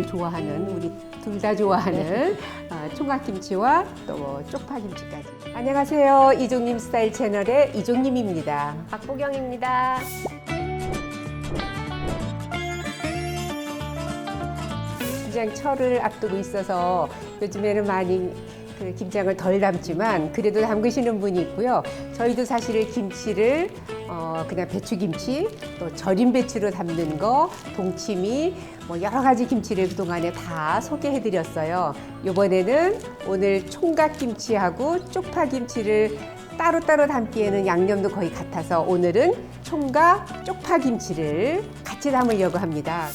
제일 좋아하는 우리 둘 다 좋아하는 어, 총각김치와 또뭐 쪽파김치까지. 안녕하세요. 이종님 스타일 채널의 이종님입니다. 박보경입니다. 김장철을 앞두고 있어서 요즘에는 많이 그 김장을 덜 담지만 그래도 담그시는 분이 있고요. 저희도 사실 김치를 어 그냥 배추김치 또 절임 배추로 담는 거 동치미 뭐 여러 가지 김치를 그동안에 다 소개해 드렸어요. 이번에는 오늘 총각 김치하고 쪽파 김치를 따로따로 담기에는 양념도 거의 같아서 오늘은 총각 쪽파 김치를 같이 담으려고 합니다.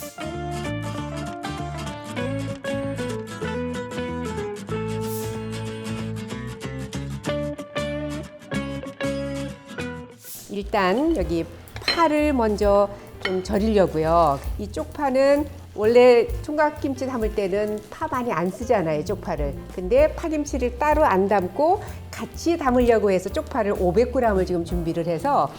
일단 여기 파를 먼저 좀 절이려고요. 이 쪽파는 원래 총각김치 담을 때는 파 많이 안 쓰잖아요, 쪽파를. 근데 파김치를 따로 안 담고 같이 담으려고 해서 쪽파를 500g을 지금 준비를 해서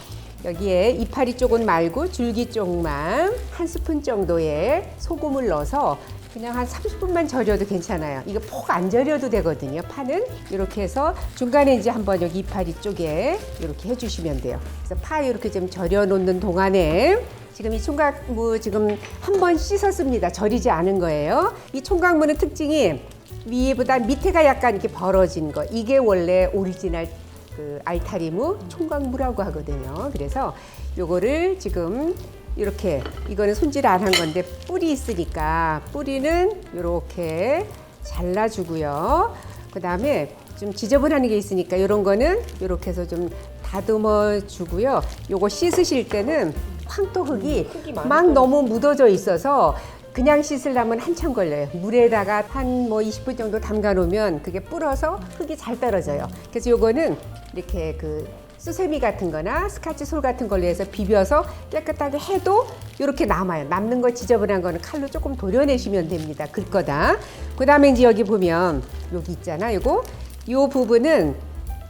여기에 이파리 쪽은 말고 줄기 쪽만 한 스푼 정도의 소금을 넣어서 그냥 한 30분만 절여도 괜찮아요. 이거 폭 안 절여도 되거든요. 파는 이렇게 해서 중간에 이제 한번 여기 이파리 쪽에 이렇게 해주시면 돼요. 그래서 파 이렇게 좀 절여 놓는 동안에 지금 이 총각무 지금 한 번 씻었습니다. 절이지 않은 거예요. 이 총각무는 특징이 위보다 밑에가 약간 이렇게 벌어진 거. 이게 원래 오리지널 그 알타리무 총각무라고 하거든요. 그래서 요거를 지금 이렇게 이거는 손질 안 한 건데 뿌리 있으니까 뿌리는 이렇게 잘라주고요. 그 다음에 좀 지저분한 게 있으니까 이런 거는 이렇게 해서 좀 다듬어 주고요. 요거 씻으실 때는 황토흙이 흙이 많이 막 너무 묻어져 있어서 그냥 씻으려면 한참 걸려요. 물에다가 한 뭐 20분 정도 담가 놓으면 그게 불어서 흙이 잘 떨어져요. 그래서 요거는 이렇게 그 수세미 같은 거나 스카치 솔 같은 걸로 해서 비벼서 깨끗하게 해도 이렇게 남아요. 남는 거 지저분한 거는 칼로 조금 도려내시면 됩니다. 글 거다. 그 다음에 이제 여기 보면 여기 있잖아. 요거 요 부분은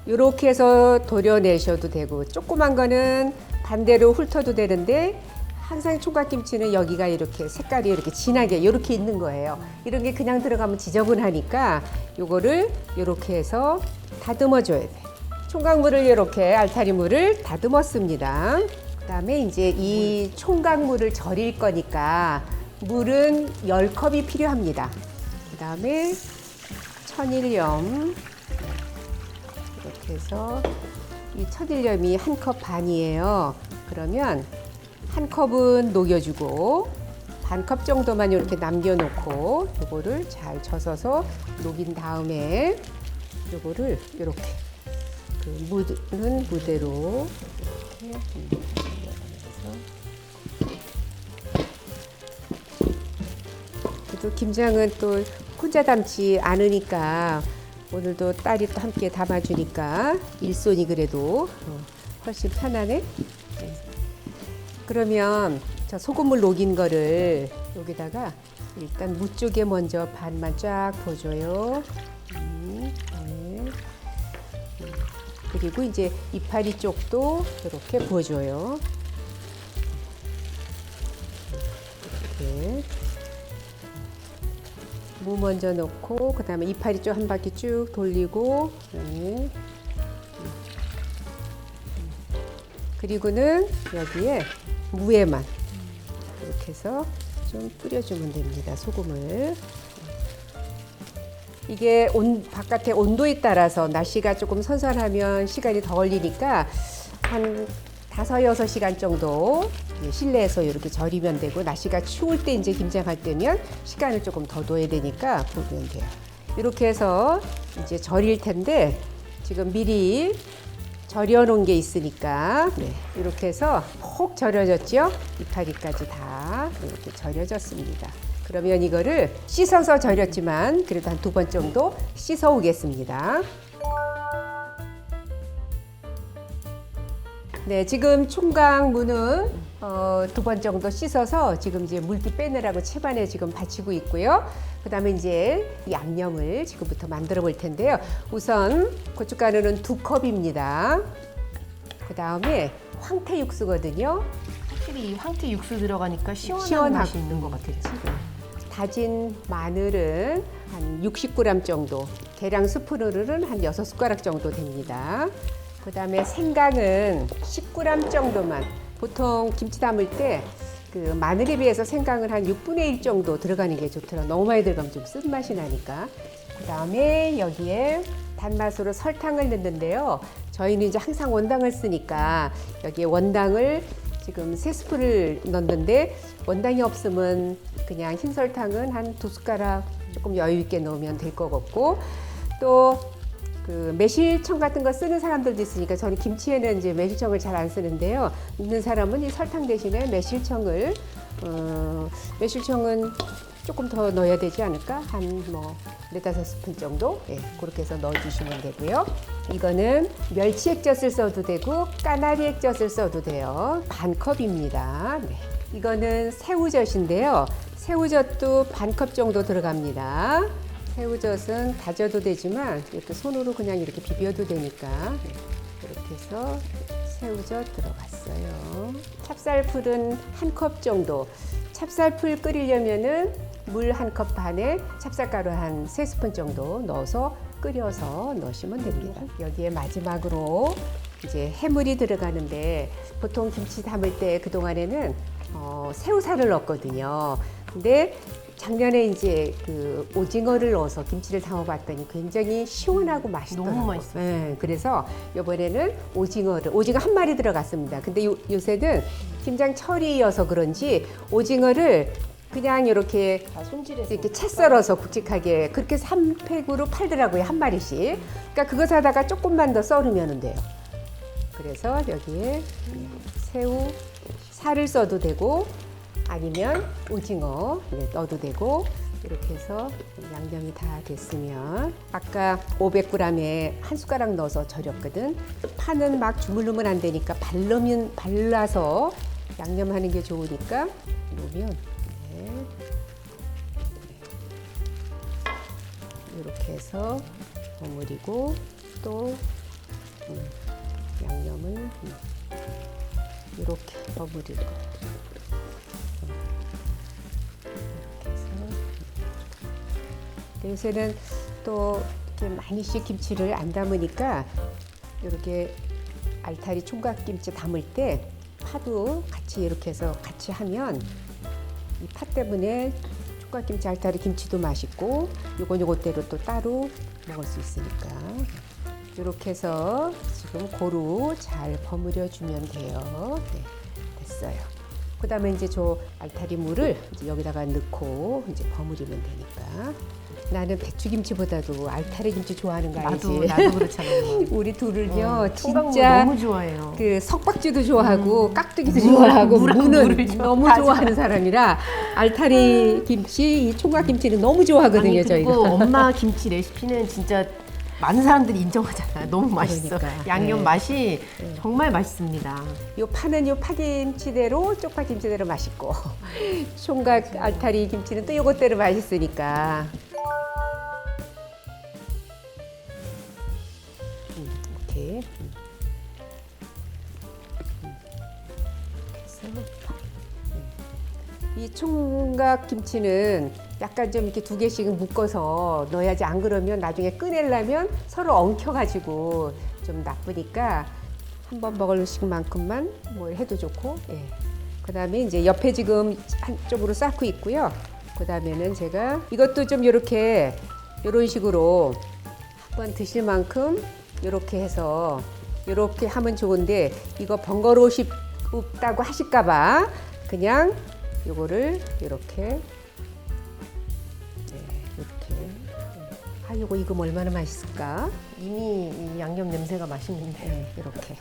이렇게 해서 도려내셔도 되고 조그만 거는 반대로 훑어도 되는데 항상 총각김치는 여기가 이렇게 색깔이 이렇게 진하게 이렇게 있는 거예요. 이런 게 그냥 들어가면 지저분하니까 요거를 이렇게 해서 다듬어 줘야 돼. 총각물을 이렇게 알타리물을 다듬었습니다. 그다음에 이제 이 총각물을 절일 거니까 물은 10컵이 필요합니다. 그다음에 천일염 이렇게 해서 이 천일염이 한 컵 반이에요. 그러면 한 컵은 녹여주고 반 컵 정도만 이렇게 남겨놓고 요거를 잘 젖어서 녹인 다음에 요거를 이렇게 그 무는 무대로 이렇게 그래도 김장은 또 혼자 담지 않으니까 오늘도 딸이 또 함께 담아주니까 일손이 그래도 어, 훨씬 편하네. 네. 그러면 저 소금물 녹인 거를 여기다가 일단 무 쪽에 먼저 반만 쫙 부어줘요. 음, 네. 음, 그리고 이제 이파리 쪽도 이렇게 부어줘요. 이렇게. 무 먼저 넣고 그 다음에 이파리 쪽 한 바퀴 쭉 돌리고 네. 그리고는 여기에 무에만 이렇게 해서 좀 뿌려주면 됩니다 소금을 이게 온 바깥의 온도에 따라서 날씨가 조금 선선하면 시간이 더 걸리니까 한 다섯 여섯 시간 정도 실내에서 이렇게 절이면 되고 날씨가 추울 때 이제 김장할 때면 시간을 조금 더 둬야 되니까 보면 돼요. 이렇게 해서 이제 절일 텐데 지금 미리 절여 놓은 게 있으니까 네, 이렇게 해서 폭 절여졌죠? 이파리까지 다 이렇게 절여졌습니다. 그러면 이거를 씻어서 절였지만 그래도 한 두 번 정도 씻어 오겠습니다. 네, 지금 총각 무는 어, 두 번 정도 씻어서 지금 이제 물기 빼내라고 채반에 지금 받치고 있고요. 그 다음에 이제 양념을 지금부터 만들어 볼 텐데요. 우선 고춧가루는 두 컵입니다. 그 다음에 황태 육수거든요. 확실히 이 황태 육수 들어가니까 시원한 시원하고. 맛이 있는 것 같아요. 다진 마늘은 한 60g 정도, 계량 스푼으로는 한 6숟가락 정도 됩니다. 그 다음에 생강은 10g 정도만. 보통 김치 담을 때 그 마늘에 비해서 생강은 한 6분의 1 정도 들어가는 게 좋더라고요. 너무 많이 들어가면 좀 쓴맛이 나니까. 그 다음에 여기에 단맛으로 설탕을 넣는데요. 저희는 이제 항상 원당을 쓰니까 여기에 원당을 지금 세 스푼을 넣는데 원당이 없으면 그냥 흰 설탕은 한 두 숟가락 조금 여유 있게 넣으면 될 것 같고 또 그 매실청 같은 거 쓰는 사람들도 있으니까 저는 김치에는 이제 매실청을 잘 안 쓰는데요. 있는 사람은 이 설탕 대신에 매실청을 어, 매실청은 조금 더 넣어야 되지 않을까? 한 뭐 네다섯 스푼 정도? 예, 그렇게 해서 넣어주시면 되고요. 이거는 멸치 액젓을 써도 되고 까나리 액젓을 써도 돼요. 반 컵입니다. 네. 이거는 새우젓인데요. 새우젓도 반 컵 정도 들어갑니다. 새우젓은 다져도 되지만 이렇게 손으로 그냥 이렇게 비벼도 되니까 네, 이렇게 해서 새우젓 들어갔어요. 찹쌀풀은 한 컵 정도. 찹쌀풀 끓이려면은 물 한 컵 반에 찹쌀가루 한 세 스푼 정도 넣어서 끓여서 넣으시면 됩니다. 여기에 마지막으로 이제 해물이 들어가는데 보통 김치 담을 때 그동안에는 어, 새우살을 넣었거든요. 근데 작년에 이제 그 오징어를 넣어서 김치를 담아봤더니 굉장히 시원하고 맛있더라고요. 너무 맛있어요. 네, 그래서 이번에는 오징어를 오징어 한 마리 들어갔습니다. 근데 요, 요새는 김장 철이어서 그런지 오징어를 그냥 이렇게 다 손질해서 이렇게 채 썰어서 굵직하게 그렇게 해서 한 팩으로 팔더라고요 한 마리씩. 그러니까 그거 사다가 조금만 더 썰으면 돼요. 그래서 여기에 새우 살을 써도 되고 아니면 오징어 네, 넣어도 되고 이렇게 해서 양념이 다 됐으면 아까 500g에 한 숟가락 넣어서 절였거든. 파는 막 주물르면 안 되니까 발르면 발라서 양념하는 게 좋으니까 놓으면 이렇게 해서 버무리고 또 음, 양념을 음, 이렇게 이렇게 해서 음. 요새는 또 이렇게 많이 씩 김치를 안 담으니까 이렇게 알타리 총각김치 담을 때 파도 같이 이렇게 해서 같이 하면 이 파 때문에 총각김치 알타리 김치도 맛있고 요건 요것대로 또 따로 먹을 수 있으니까 이렇게 해서 지금 고루 잘 버무려 주면 돼요. 네, 됐어요. 그 다음에 이제 저 알타리 물을 이제 여기다가 넣고 이제 버무리면 되니까 나는 배추김치보다도 알타리 김치 좋아하는 거 알지? 나도 나도 그렇잖아요. 우리 둘을요 어, 진짜 너무 좋아해요. 그 석박지도 좋아하고 깍두기도 좋아하고 무는 너무 다 좋아하는 사람이라 알타리 김치, 이 총각 김치는 너무 좋아하거든요 아니, 저희가. 엄마 김치 레시피는 진짜 많은 사람들이 인정하잖아요. 너무 맛있어. 그러니까. 양념 네. 맛이 정말 맛있습니다. 요 파는 요 파김치대로 쪽파 김치대로 맛있고 총각 알타리 김치는 또 요것대로 맛있으니까. 음, 이렇게. 음. 음. 이 총각 김치는 약간 좀 이렇게 두 개씩 묶어서 넣어야지 안 그러면 나중에 꺼내려면 서로 엉켜가지고 좀 나쁘니까 한 번 먹을 음식만큼만 뭘 해도 좋고 예. 그 다음에 이제 옆에 지금 한쪽으로 쌓고 있고요. 그 다음에는 제가 이것도 좀 이렇게 이런 식으로 한번 드실 만큼 이렇게 해서 이렇게 하면 좋은데 이거 번거로우시다고 하실까봐 그냥 요거를 이렇게 이거 익으면 얼마나 맛있을까? 이미 이 양념 냄새가 맛있는데. 네, 이렇게.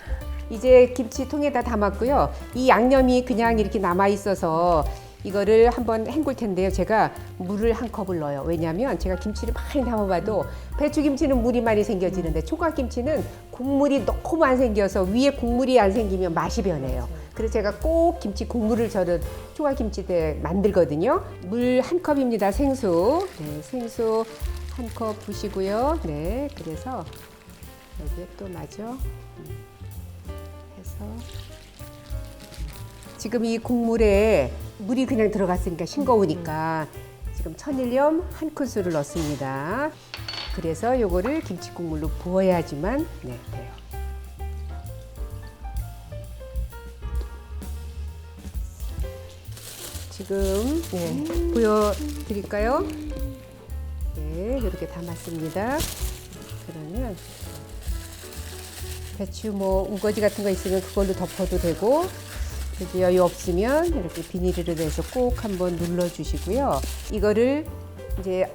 이제 김치통에다 담았고요. 이 양념이 그냥 이렇게 남아 있어서 이거를 한번 헹굴 텐데요. 제가 물을 한 컵을 넣어요. 왜냐하면 제가 김치를 많이 담아봐도 배추김치는 물이 많이 생겨지는데 총각김치는 국물이 너무 안 생겨서 위에 국물이 안 생기면 맛이 변해요. 그래서 제가 꼭 김치 국물을 저는 총각김치때 만들거든요. 물 한 컵입니다. 생수. 네, 생수 한 컵 부시고요. 네, 그래서 여기에 또 마저 음, 해서 지금 이 국물에 물이 그냥 들어갔으니까 싱거우니까 지금 지금 천일염 한 큰술을 넣습니다. 그래서 요거를 김치 국물로 부어야지만 네, 돼요. 지금 네, 보여드릴까요? 네, 이렇게 담았습니다. 그러면 배추 뭐 우거지 같은 거 있으면 그걸로 덮어도 되고 그래도 여유 없으면 이렇게 비닐으로 내서 꼭 한번 눌러 주시고요. 이거를 이제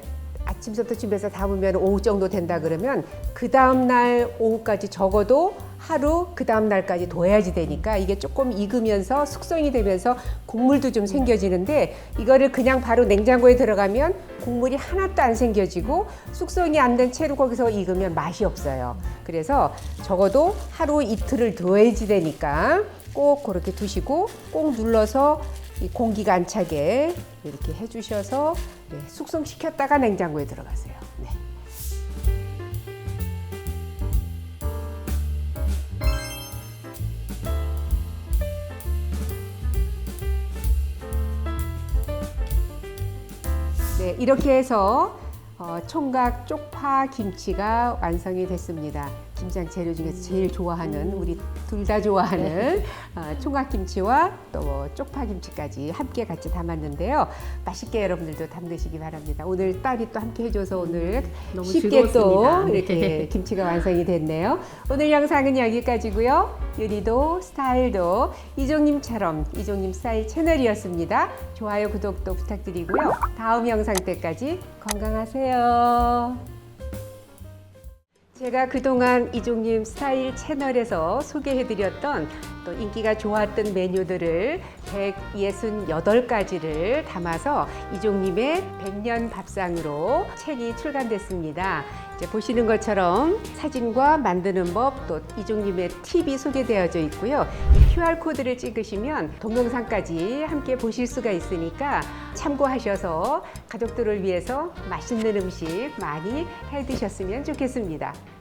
아침부터 집에서 담으면 오후 정도 된다 그러면 그 다음 날 오후까지 적어도 하루 그 다음 날까지 둬야지 되니까 이게 조금 익으면서 숙성이 되면서 국물도 좀 생겨지는데 이거를 그냥 바로 냉장고에 들어가면 국물이 하나도 안 생겨지고 숙성이 안 된 채로 거기서 익으면 맛이 없어요. 그래서 적어도 하루 이틀을 둬야지 되니까 꼭 그렇게 두시고 꼭 눌러서 이 공기가 안 차게 이렇게 해주셔서 네, 숙성시켰다가 냉장고에 들어가세요. 네. 이렇게 해서 어, 총각 쪽파 김치가 완성이 됐습니다. 김장 재료 중에서 제일 좋아하는 우리 둘 다 좋아하는 어, 총각 김치와 또 쪽파 김치까지 함께 같이 담았는데요. 맛있게 여러분들도 담으시기 바랍니다. 오늘 딸이 또 함께 해줘서 오늘 너무 쉽게 또 즐거웠습니다. 네. 이렇게 김치가 완성이 됐네요. 오늘 영상은 여기까지고요. 요리도 스타일도 이종님처럼 이종님 스타일 채널이었습니다. 좋아요, 구독도 부탁드리고요. 다음 영상 때까지 건강하세요. 제가 그동안 이종님 스타일 채널에서 소개해드렸던 또 인기가 좋았던 메뉴들을 168가지를 담아서 이종님의 100년 밥상으로 책이 출간됐습니다. 보시는 것처럼 사진과 만드는 법 또 이종님의 팁이 소개되어져 있고요. 이 QR코드를 찍으시면 동영상까지 함께 보실 수가 있으니까 참고하셔서 가족들을 위해서 맛있는 음식 많이 해 드셨으면 좋겠습니다.